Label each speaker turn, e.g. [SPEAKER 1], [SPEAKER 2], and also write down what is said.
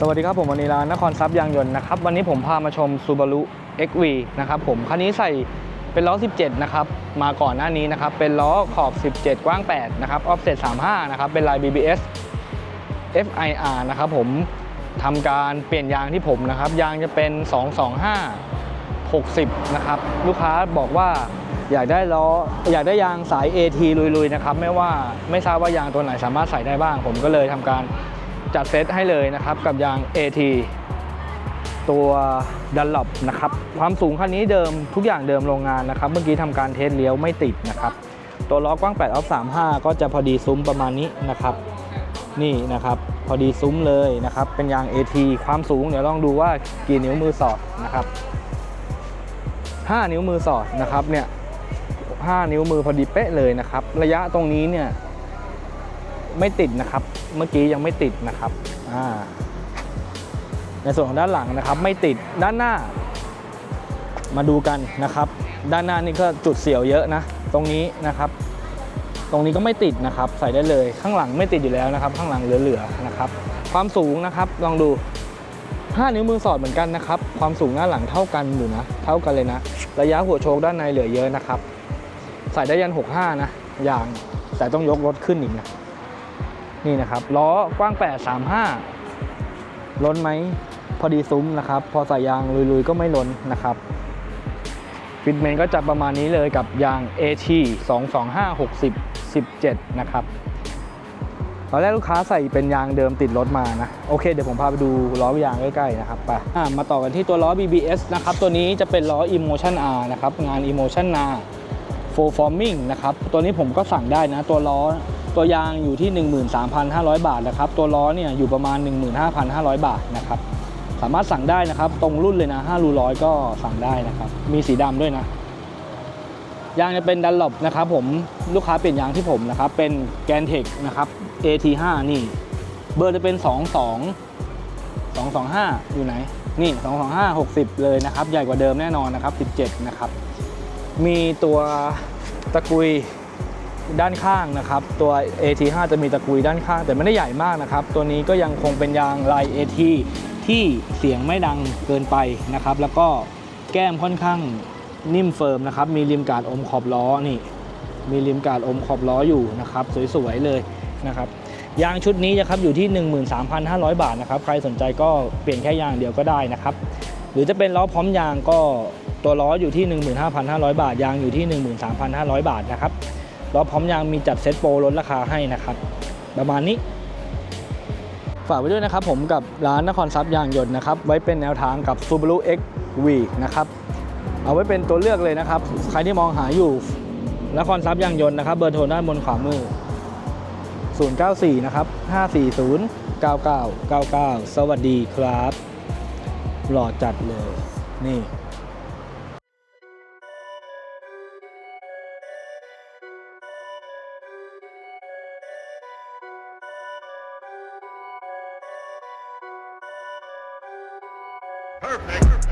[SPEAKER 1] สวัสดีครับผมวันนี้ร้านนครทรัพย์ยางยนต์นะครับวันนี้ผมพามาชม Subaru XV นะครับผมคันนี้ใส่เป็นล้อ 17 นะครับมาก่อนหน้านี้นะครับเป็นล้อขอบ 17 กว้าง 8 นะครับ offset 35 นะครับเป็นลาย BBS FIR นะครับผมทำการเปลี่ยนยางที่ผมนะครับยางจะเป็น 225 60 นะครับลูกค้าบอกว่าอยากได้ล้ออยากได้ยางสาย AT ลุยๆนะครับไม่ว่าไม่ทราบว่ายางตัวไหนสามารถใส่ได้บ้าง ผมก็เลยทำการ จัดเซตให้เลยนะครับกับยาง AT ตัวดันลบนะครับ ความสูงคันนี้เดิมทุกอย่างเดิมโรงงานนะครับ เมื่อกี้ทำการเทสเลี้ยวไม่ติดนะครับ ตัวล้อกว้าง 8 ออฟ 35 ก็จะพอดีซุ้มประมาณนี้นะครับ นี่นะครับพอดีซุ้มเลยนะครับ เป็นยาง AT ความสูงเดี๋ยวลองดูว่ากี่นิ้วมือสอดนะครับ 5 นิ้วมือสอดนะครับเนี่ย5นิ้วมือพอดีเป๊ะเลยนะครับ ระยะตรงนี้เนี่ย ไม่ติดนะครับ เมื่อกี้ยังไม่ติดนะครับในส่วนของด้านหลังนะครับไม่ติดด้านหน้า มาดูกันนะครับ ด้านหน้านี่ก็จุดเสียวเยอะนะ ตรงนี้นะครับ ตรงนี้ก็ไม่ติดนะครับ ใส่ได้เลยข้างหลังไม่ติดอยู่แล้วนะครับ ข้างหลังเหลือๆนะครับ ความสูงนะครับลองดู5นิ้วมือสอดเหมือนกันนะครับ ความสูงหน้าหลังเท่ากันอยู่นะ เท่ากันเลยนะ ระยะหัวโชคด้านในเหลือเยอะนะครับ ใส่ได้ยัน 65 นะ อย่างแต่ต้องยกรถขึ้นอีกนะ นี่นะครับล้อกว้าง 8 35 ล้นไหมพอดีซุ้มนะครับ พอใส่ยางลุยๆก็ไม่ล้นนะครับฟิตเมนก็จะประมาณนี้เลยกับยาง AT 225 60 17 นะครับตอนแรกลูกค้าใส่เป็นยางเดิมติดรถมานะ โอเค เดี๋ยวผมพาไปดูล้อยางใกล้ๆนะครับไปมาต่อกันที่ตัวล้อ BBS นะครับ ตัวนี้จะเป็นล้อ Emotion R นะครับ งาน Emotion R Full Forming นะครับ ตัวนี้ผมก็สั่งได้นะ ตัวล้อ ตัวยางอยู่ที่ 13,500 บาทนะครับ ตัวล้อเนี่ยอยู่ประมาณ 15,500 บาทนะครับ สามารถสั่งได้นะครับ ตรงรุ่นเลยนะ5รูร้อยก็สั่งได้นะครับ มีสีดำด้วยนะ ยางจะเป็นดันหลบนะครับผม ลูกค้าเปลี่ยนยางที่ผมนะครับ เป็นแกนเทคนะครับ AT5 นี่ เบอร์จะเป็น 22 225 อยู่ไหน นี่ 225 60 เลยนะครับ ใหญ่กว่าเดิมแน่นอนนะครับ 17 นะครับ มีตัวตะกุย ด้านข้างนะครับ ตัว AT5 จะมีตะกุยด้านข้าง แต่ไม่ได้ใหญ่มากนะครับ ตัวนี้ก็ยังคงเป็นยางลาย AT ที่เสียงไม่ดังเกินไปนะครับ แล้วก็แก้มค่อนข้างนิ่มเฟิร์มนะครับ มีริมกาดอมขอบล้อนี่ มีริมกาดอมขอบล้ออยู่นะครับ สวยๆเลยนะครับยางชุดนี้นะครับอยู่ที่ 13,500 บาทนะครับ ใครสนใจก็เปลี่ยนแค่ยางเดียวก็ได้นะครับ หรือจะเป็นล้อพร้อมยางก็ตัวล้ออยู่ที่ 15,500 บาท ยางอยู่ที่ 13,500 บาทนะครับ ล้อพร้อมยางมีจัดเซ็ตโปรลดราคาให้นะครับ ประมาณนี้ฝากไว้ด้วยนะครับผมกับร้านนครทรัพย์ยางยนต์นะครับไว้เป็นแนวทางกับ Subaru XV นะครับเอาไว้เป็นตัวเลือกเลยนะครับ ใครที่มองหาอยู่นครทรัพย์ยางยนต์นะครับเบอร์โทรด้านบนขวามือ 094 นะครับ 540 9999 สวัสดีครับ หล่อจัดเลยนี่
[SPEAKER 2] ค